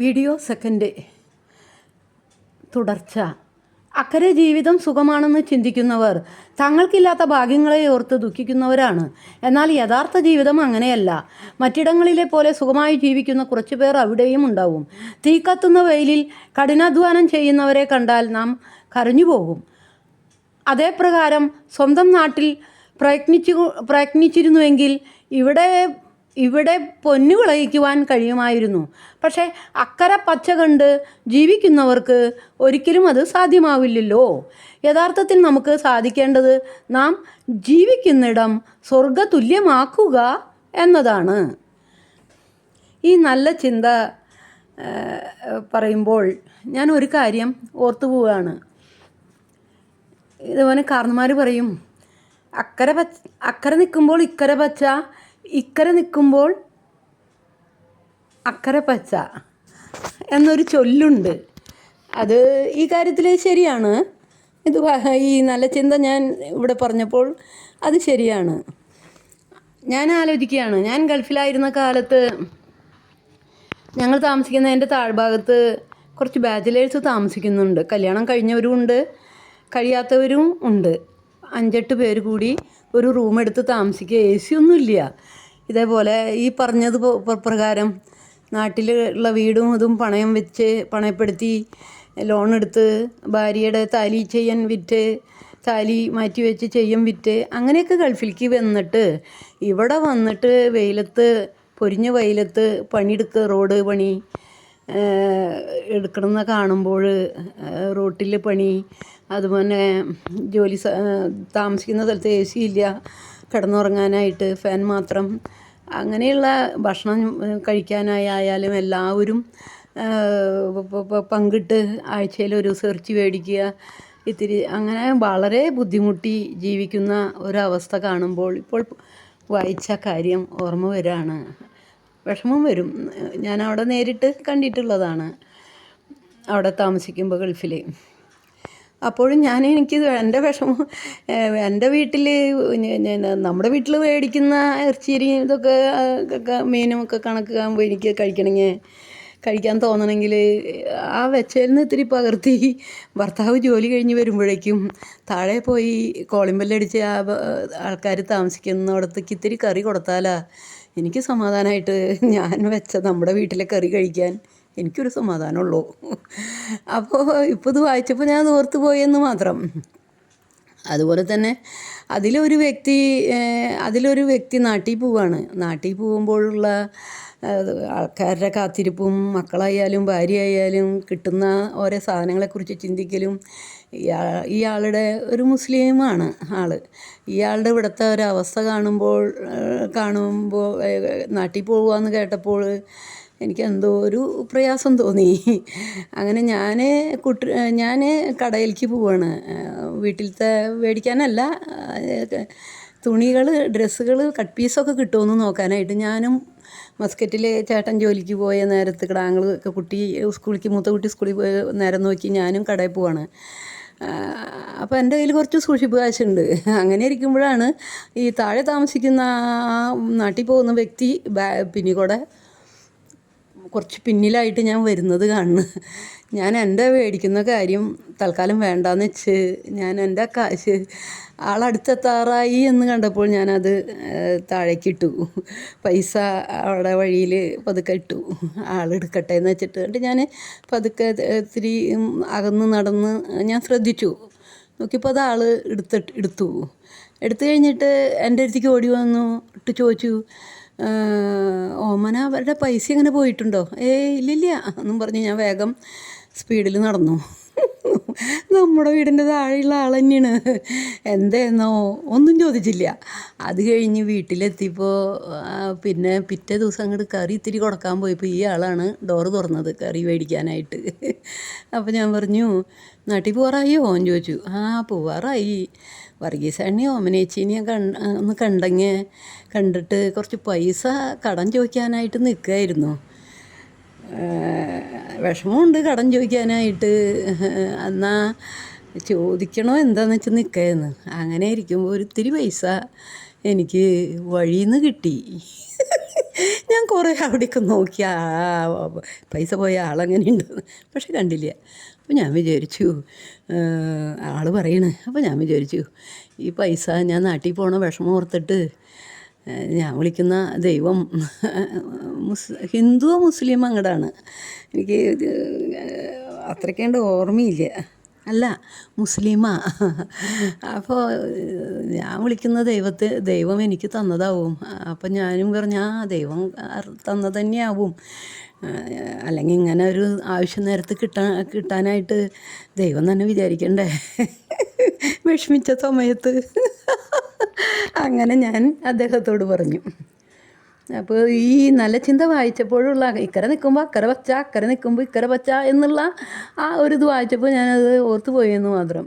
Video second. തുടർച്ച. അക്കരെ ജീവിതം സുഖമാണെന്ന് ചിന്തിക്കുന്നവർ തങ്ങൾക്കില്ലാത്ത ഭാഗ്യങ്ങളെ ഓർത്ത് ദുഃഖിക്കുന്നവരാണ്. എന്നാൽ യഥാർത്ഥ ജീവിതം അങ്ങനെയല്ല. മറ്റിടങ്ങളിലെ പോലെ സുഖമായി ജീവിക്കുന്ന കുറച്ചു പേർ അവിടെയും ഉണ്ടാവും. തീ കത്തുന്ന വെയിലിൽ കഠിനാധ്വാനം ചെയ്യുന്നവരെ കണ്ടാൽ നാം കരഞ്ഞു പോകും. അതേപ്രകാരം സ്വന്തം നാട്ടിൽ പ്രയത്നിച്ചു പ്രയത്നിച്ചിരുന്നുവെങ്കിൽ ഇവിടെ ഇവിടെ പൊന്നു വിളയിക്കുവാൻ കഴിയുമായിരുന്നു. പക്ഷേ അക്കരെ പച്ച കണ്ട് ജീവിക്കുന്നവർക്ക് ഒരിക്കലും അത് സാധ്യമാവില്ലല്ലോ. യഥാർത്ഥത്തിൽ നമുക്ക് സാധിക്കേണ്ടത് നാം ജീവിക്കുന്നിടം സ്വർഗതുല്യമാക്കുക എന്നതാണ്. ഈ നല്ല ചിന്ത പറയുമ്പോൾ ഞാൻ ഒരു കാര്യം ഓർത്തു പോവുകയാണ്. ഇതുപോലെ കാർന്നുമാർ പറയും അക്കരെ പച്ച അക്കരെ നിൽക്കുമ്പോൾ ഇക്കരെ പച്ച ഇക്കരെ നിൽക്കുമ്പോൾ അക്കരെ പച്ച എന്നൊരു ചൊല്ലുണ്ട്. അത് ഈ കാര്യത്തിൽ ശരിയാണ്. ഇത് ഈ നല്ല ചിന്ത ഞാൻ ഇവിടെ പറഞ്ഞപ്പോൾ അത് ശരിയാണ്. ഞാൻ ആലോചിക്കുകയാണ്. ഞാൻ ഗൾഫിലായിരുന്ന കാലത്ത് ഞങ്ങൾ താമസിക്കുന്ന എന്റെ താഴ്ഭാഗത്ത് കുറച്ച് ബാച്ചിലേഴ്സ് താമസിക്കുന്നുണ്ട്. കല്യാണം കഴിഞ്ഞവരും ഉണ്ട് കഴിയാത്തവരും ഉണ്ട്. അഞ്ചെട്ട് പേര് കൂടി ഒരു റൂം എടുത്ത് താമസിക്കുക. എ സി ഒന്നുമില്ല. ഇതേപോലെ ഈ പറഞ്ഞത് പ്രകാരം നാട്ടിലുള്ള വീടും ഇതും പണയം വെച്ച് പണയപ്പെടുത്തി ലോൺ എടുത്ത് ഭാര്യയുടെ താലി ചെയ്യാൻ വിറ്റ് താലി മാറ്റി വെച്ച് ചെയ്യും വിറ്റ് അങ്ങനെയൊക്കെ ഗൾഫിലേക്ക് വന്നിട്ട് ഇവിടെ വന്നിട്ട് വെയിലത്ത് പൊരിഞ്ഞ വെയിലത്ത് പണിയെടുക്കുക റോഡ് പണി എടുക്കണമെന്ന് കാണുമ്പോൾ റോട്ടിൽ പണി അതുപോലെ ജോലി താമസിക്കുന്ന സ്ഥലത്ത് എ സി ഇല്ല കിടന്നുറങ്ങാനായിട്ട് ഫാൻ മാത്രം. അങ്ങനെയുള്ള ഭക്ഷണം കഴിക്കാനായാലും എല്ലാവരും പങ്കിട്ട് ആഴ്ചയിൽ ഒരു സെർച്ച് മേടിക്കുക. ഇത്തിരി അങ്ങനെ വളരെ ബുദ്ധിമുട്ടി ജീവിക്കുന്ന ഒരവസ്ഥ കാണുമ്പോൾ ഇപ്പോൾ വായിച്ച കാര്യം ഓർമ്മ വരാണ്. വിഷമം വരും. ഞാൻ അവിടെ നേരിട്ട് കണ്ടിട്ടുള്ളതാണ്. അവിടെ താമസിക്കുമ്പോൾ ഗൾഫിൽ അപ്പോഴും ഞാൻ എനിക്ക് എന്റെ വിഷമം എന്റെ വീട്ടിൽ നമ്മുടെ വീട്ടിൽ മേടിക്കുന്ന ഇറച്ചിരി ഇതൊക്കെ മീനും ഒക്കെ കണക്കാകുമ്പോൾ എനിക്ക് കഴിക്കണമെങ്കിൽ കഴിക്കാൻ തോന്നണമെങ്കിൽ ആ വെച്ചതിൽ നിന്ന് ഇത്തിരി പകർത്തി ഭർത്താവ് ജോലി കഴിഞ്ഞ് വരുമ്പോഴേക്കും താഴെ പോയി കോളിമ്പല്ലടിച്ച് ആ ആൾക്കാർ താമസിക്കുന്നിടത്തേക്ക് ഇത്തിരി കറി കൊടുത്താലാ. എനിക്ക് സമാധാനമായിട്ട് ഞാൻ വെച്ച നമ്മുടെ വീട്ടിലെ കറി കഴിക്കാൻ എനിക്കൊരു സമാധാനമുള്ളൂ. അപ്പോൾ ഇപ്പോൾ ഇത് വായിച്ചപ്പോൾ ഞാൻ ഓർത്ത് പോയെന്ന് മാത്രം. അതുപോലെ തന്നെ അതിലൊരു വ്യക്തി അതിലൊരു വ്യക്തി നാട്ടിൽ പോവാണ്. നാട്ടിൽ പോകുമ്പോഴുള്ള ആൾക്കാരുടെ കാത്തിരിപ്പും മക്കളായാലും ഭാര്യയായാലും കിട്ടുന്ന ഓരോ സാധനങ്ങളെക്കുറിച്ച് ചിന്തിക്കലും ഇയാ ഇയാളുടെ ഒരു മുസ്ലിമാണ് ആൾ ഇയാളുടെ ഇവിടുത്തെ ഒരവസ്ഥ കാണുമ്പോൾ കാണുമ്പോൾ നാട്ടിൽ പോകുക എന്ന് കേട്ടപ്പോൾ എനിക്ക് എന്തോ ഒരു പ്രയാസം തോന്നി. അങ്ങനെ ഞാൻ കുട്ടി ഞാൻ കടയിലേക്ക് പോവാണ്. വീട്ടിലത്തെ മേടിക്കാനല്ല തുണികൾ ഡ്രസ്സുകൾ കട്ട് പീസൊക്കെ കിട്ടുമെന്ന് നോക്കാനായിട്ട് ഞാനും മസ്കറ്റിൽ ചേട്ടൻ ജോലിക്ക് പോയ നേരത്ത് കിടാങ്ങൾ ഒക്കെ കുട്ടി സ്കൂളിലേക്ക് മൂത്ത കുട്ടി സ്കൂളിൽ പോയ നേരം നോക്കി ഞാനും കടയിൽ പോവാണ്. അപ്പോൾ എന്റെ കയ്യിൽ കുറച്ച് സൂക്ഷിപ്പ് കാശുണ്ട്. അങ്ങനെ ഇരിക്കുമ്പോഴാണ് ഈ താഴെ താമസിക്കുന്ന ആ നാട്ടിൽ പോകുന്ന വ്യക്തി പിന്നെ കൂടെ കുറച്ച് പിന്നിലായിട്ട് ഞാൻ വരുന്നത് കാണുന്നു. ഞാൻ എന്റെ മേടിക്കുന്ന കാര്യം തൽക്കാലം വേണ്ടാന്ന് വെച്ച് ഞാൻ എന്റെ കാശ് ആളടുത്തെത്താറായി എന്ന് കണ്ടപ്പോൾ ഞാനത് താഴേക്കിട്ടു. പൈസ അവിടെ വഴിയിൽ പതുക്കെ ഇട്ടു. ആളെടുക്കട്ടെ എന്ന് വെച്ചിട്ട്. എന്നിട്ട് ഞാൻ പതുക്കെ ഇത്തിരി അകന്ന് നടന്ന് ഞാൻ ശ്രദ്ധിച്ചു. നോക്കിയപ്പോൾ അത് ആൾ എടുത്തിട്ട് എടുത്തു. എടുത്തു കഴിഞ്ഞിട്ട് എന്റെ അടുത്തേക്ക് ഓടി വന്നു ഇട്ട് ചോദിച്ചു ഓമന അവരുടെ പൈസ എങ്ങനെ പോയിട്ടുണ്ടോ? ഏയ് ഇല്ലില്ല എന്നും പറഞ്ഞ് ഞാൻ വേഗം സ്പീഡിൽ നടന്നു. നമ്മുടെ വീടിന്റെ താഴെയുള്ള ആൾ തന്നെയാണ്. എന്തേന്നോ ഒന്നും ചോദിച്ചില്ല. അത് കഴിഞ്ഞ് വീട്ടിലെത്തിയപ്പോൾ പിന്നെ പിറ്റേ ദിവസം അങ്ങോട്ട് കറി ഇത്തിരി കൊടുക്കാൻ പോയപ്പോൾ ഈ ആളാണ് ഡോറ് തുറന്നത് കറി മേടിക്കാനായിട്ട്. അപ്പോൾ ഞാൻ പറഞ്ഞു നാട്ടിൽ പോകാറായോ ഓൻ ചോദിച്ചു. ആ പോവാറായി. വർഗീസാണിയോ ഓമനേച്ചീനെയും കണ്ട ഒന്ന് കണ്ടങ്ങ് കണ്ടിട്ട് കുറച്ച് പൈസ കടം ചോദിക്കാനായിട്ട് നിൽക്കുമായിരുന്നു വിഷമമുണ്ട് കടം ചോദിക്കാനായിട്ട്. എന്നാ ചോദിക്കണോ എന്താന്ന് വെച്ചാൽ നിൽക്കായിരുന്നു അങ്ങനെ ഇരിക്കുമ്പോൾ ഒരിത്തിരി പൈസ എനിക്ക് വഴിയിൽ നിന്ന് കിട്ടി. ഞാൻ കുറേ അവിടെയൊക്കെ നോക്കി. ആ പൈസ പോയ ആളങ്ങനെ ഉണ്ടെന്ന് പക്ഷെ കണ്ടില്ല. അപ്പോൾ ഞാൻ വിചാരിച്ചു ആൾ പറയണേ. അപ്പോൾ ഞാൻ വിചാരിച്ചു ഈ പൈസ ഞാൻ നാട്ടിൽ പോണ വിഷമം ഓർത്തിട്ട് ഞാൻ വിളിക്കുന്ന ദൈവം മുസ് ഹിന്ദുവോ മുസ്ലിമോ അങ്ങടാണ്. എനിക്ക് അത്രയ്ക്കേണ്ട ഓർമ്മയില്ല. അല്ല മുസ്ലിമാ. അപ്പോൾ ഞാൻ വിളിക്കുന്ന ദൈവത്തെ ദൈവം എനിക്ക് തന്നതാവും. അപ്പം ഞാനും പറഞ്ഞു ആ ദൈവം തന്നത് തന്നെയാവും അല്ലെങ്കിൽ ഇങ്ങനെ ഒരു ആവശ്യം നേരത്ത് കിട്ടാൻ കിട്ടാനായിട്ട് ദൈവം തന്നെ വിചാരിക്കണ്ടേ? വിഷമിച്ച സമയത്ത്. അങ്ങനെ ഞാൻ അദ്ദേഹത്തോട് പറഞ്ഞു. അപ്പോൾ ഈ നല്ല ചിന്ത വായിച്ചപ്പോഴുള്ള ഇക്കര നിൽക്കുമ്പോൾ അക്കര വച്ച അക്കര നിൽക്കുമ്പോൾ ഇക്കര വച്ച എന്നുള്ള ആ ഒരു ഇത് വായിച്ചപ്പോൾ ഞാനത് ഓർത്തു പോയെന്ന് മാത്രം.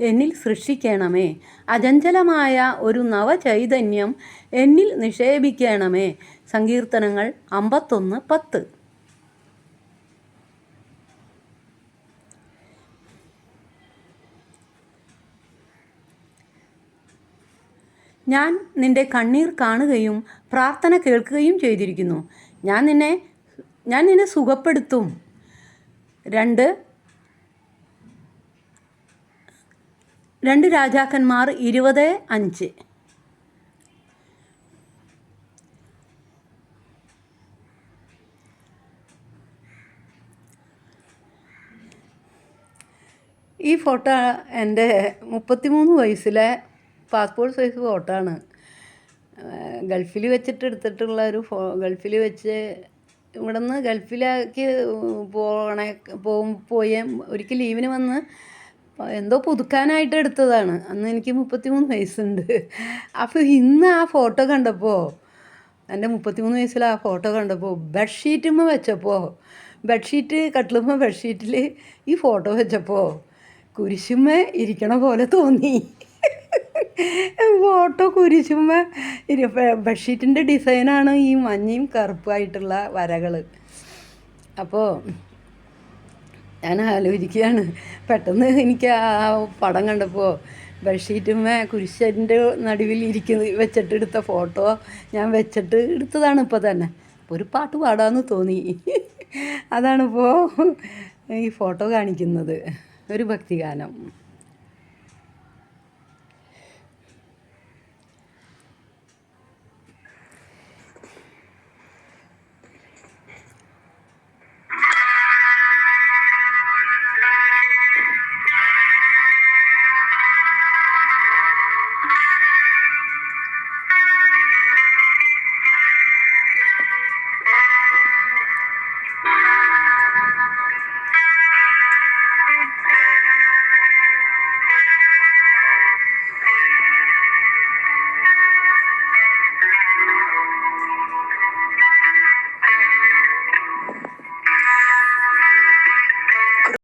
എന്നിൽ സൃഷ്ടിക്കണമേ. അചഞ്ചലമായ ഒരു നവചൈതന്യം എന്നിൽ നിക്ഷേപിക്കണമേ. സങ്കീർത്തനങ്ങൾ അമ്പത്തൊന്ന് പത്ത്. ഞാൻ നിന്റെ കണ്ണീർ കാണുകയും പ്രാർത്ഥന കേൾക്കുകയും ചെയ്തിരിക്കുന്നു. ഞാൻ നിന്നെ ഞാൻ നിന്നെ സുഖപ്പെടുത്തും. രണ്ട് രണ്ട് രാജാക്കന്മാർ ഇരുപത് അഞ്ച്. ഈ ഫോട്ടോ എന്റെ മുപ്പത്തിമൂന്ന് വയസ്സിലെ പാസ്പോർട്ട് സൈസ് ഫോട്ടോ ആണ്. ഗൾഫിൽ വെച്ചിട്ട് എടുത്തിട്ടുള്ള ഒരു ഫോ ഗൾഫിൽ വെച്ച് ഇവിടെ നിന്ന് ഗൾഫിലേക്ക് പോണേ പോകും പോയ ഒരിക്കൽ ലീവിന് വന്ന് എന്തോ പുതുക്കാനായിട്ട് എടുത്തതാണ്. അന്ന് എനിക്ക് മുപ്പത്തിമൂന്ന് വയസ്സുണ്ട്. അപ്പോൾ ഇന്ന് ആ ഫോട്ടോ കണ്ടപ്പോൾ എന്റെ മുപ്പത്തിമൂന്ന് വയസ്സിൽ ആ ഫോട്ടോ കണ്ടപ്പോൾ ബെഡ്ഷീറ്റുമ്മ വെച്ചപ്പോൾ ബെഡ്ഷീറ്റ് കട്ടിലുമ്മ ബെഡ്ഷീറ്റിൽ ഈ ഫോട്ടോ വെച്ചപ്പോൾ കുരിശുമ്മ ഇരിക്കണ പോലെ തോന്നി. ഫോട്ടോ കുരിശുമ്മ ഇരി ബെഡ്ഷീറ്റിന്റെ ഡിസൈനാണ് ഈ മഞ്ഞയും കറുപ്പായിട്ടുള്ള വരകൾ അപ്പോൾ ഞാൻ ആലോചിക്കുകയാണ് പെട്ടെന്ന് എനിക്ക് ആ പടം കണ്ടപ്പോൾ ബെഡ്ഷീറ്റുമ്മ കുരിശന്റെ നടുവിൽ ഇരിക്കുന്ന വെച്ചിട്ട് എടുത്ത ഫോട്ടോ ഞാൻ വെച്ചിട്ട് എടുത്തതാണ് ഇപ്പോൾ തന്നെ. ഒരു പാട്ട് പാടാമെന്ന് തോന്നി. അതാണിപ്പോൾ ഈ ഫോട്ടോ കാണിക്കുന്നത്. ഒരു ഭക്തിഗാനം.